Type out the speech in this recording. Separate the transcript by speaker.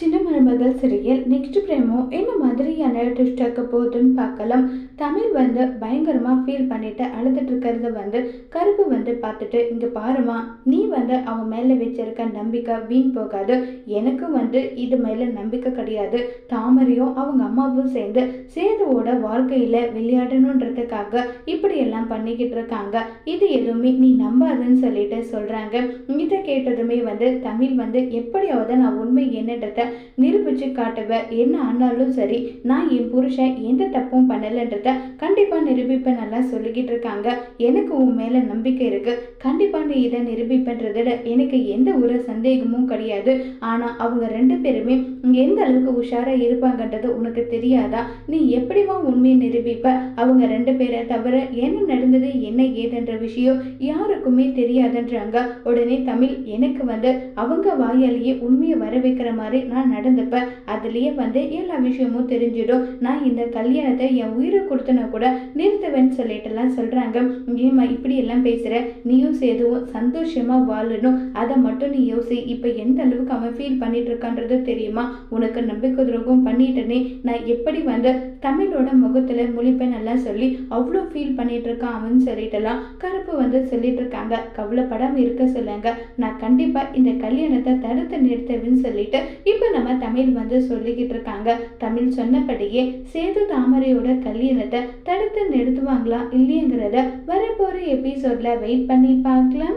Speaker 1: சின்ன மருமகள் சிறையில் நெக்ஸ்ட் பிரேமோ என்ன மாதிரியான ட்விஸ்ட் ஆக்க போகுதுன்னு பார்க்கலாம். தமிழ் வந்து பயங்கரமாக ஃபீல் பண்ணிட்டு அழுதுட்டு இருக்கிறத வந்து கருப்பு வந்து பார்த்துட்டு இங்கே பாருமா நீ வந்து அவன் மேலே வச்சிருக்க நம்பிக்கை வீண் போகாது. எனக்கு வந்து இது மேலே நம்பிக்கை கிடையாது. தாமரையும் அவங்க அம்மாவும் சேர்ந்து சேதுவோட வாழ்க்கையில் விளையாடணுன்றதுக்காக இப்படியெல்லாம் பண்ணிக்கிட்டு இருக்காங்க. இது எதுவுமே நீ நம்பாதுன்னு சொல்லிட்டு சொல்கிறாங்க இதை கேட்டதுமே வந்து தமிழ் வந்து எப்படியாவது நான் உண்மை என்னன்றத நிரூபிச்சு காட்டுவேன் என்ன ஆனாலும் சரி நான் என் புருஷன் எந்த தப்பும் பண்ணலைன்றத கண்டிப்பாக நிரூபிப்பேன் நல்லா சொல்லிக்கிட்டு இருக்காங்க. எனக்கு உன் மேலே நம்பிக்கை இருக்கு. கண்டிப்பாக நீ இதை நிரூபிப்பன்றதில் எனக்கு எந்த ஒரு சந்தேகமும் கிடையாது. ஆனால் அவங்க ரெண்டு பேருமே எந்த அளவுக்கு உஷாராக இருப்பாங்கன்றது உனக்கு தெரியாதா? நீ எப்படிவா உண்மையை நிரூபிப்ப? அவங்க ரெண்டு பேரை தவிர என்ன நடந்தது என்ன ஏதுன்ற விஷயம் யாருக்குமே தெரியாதுன்றாங்க. உடனே தமிழ் எனக்கு வந்து அவங்க வாயாலேயே உண்மையை வர வைக்கிற மாதிரி நான் நடந்துப்பேன் அதுலேயே வந்து எல்லா விஷயமும் தெரிஞ்சிடும். நான் இந்த கல்யாணத்தை என் உயிரை கொடுத்தன கூட நிறுத்துவேன்னு சொல்லிட்டுலாம் சொல்கிறாங்க ஏம்மா இப்படி எல்லாம் பேசுகிற நீயும் சேதுவும் சந்தோஷமாக வாழணும். அதை மட்டும் நீ யோசி. இப்போ எந்த அளவுக்கு அவன் ஃபீல் பண்ணிட்டு இருக்கான்றது தெரியுமா? உனக்கு நம்பிக்கை துரோகம் பண்ணிட்டனே. நான் எப்படி வந்து தமிழோட முகத்தில் முழிப்பேன் நல்லா சொல்லி அவ்வளோ ஃபீல் பண்ணிட்டு இருக்கான் அவன் சொல்லிட்டுலாம் கருப்பு வந்து சொல்லிட்டு இருக்காங்க கவலைப்படாமல் இருக்க சொல்லுங்க. நான் கண்டிப்பாக இந்த கல்யாணத்தை தடுத்து நிறுத்தவேன்னு சொல்லிட்டு இப்போ நம்ம தமிழ் வந்து சொல்லிக்கிட்டு இருக்காங்க. தமிழ் சொன்னபடியே சேது தாமரையோட கல்யாணத்தை தடுத்து நிறுத்துவாங்களா இல்லையங்கிறத வரப்போகிற எபிசோட்ல வெயிட் பண்ணி பார்க்கலாம்.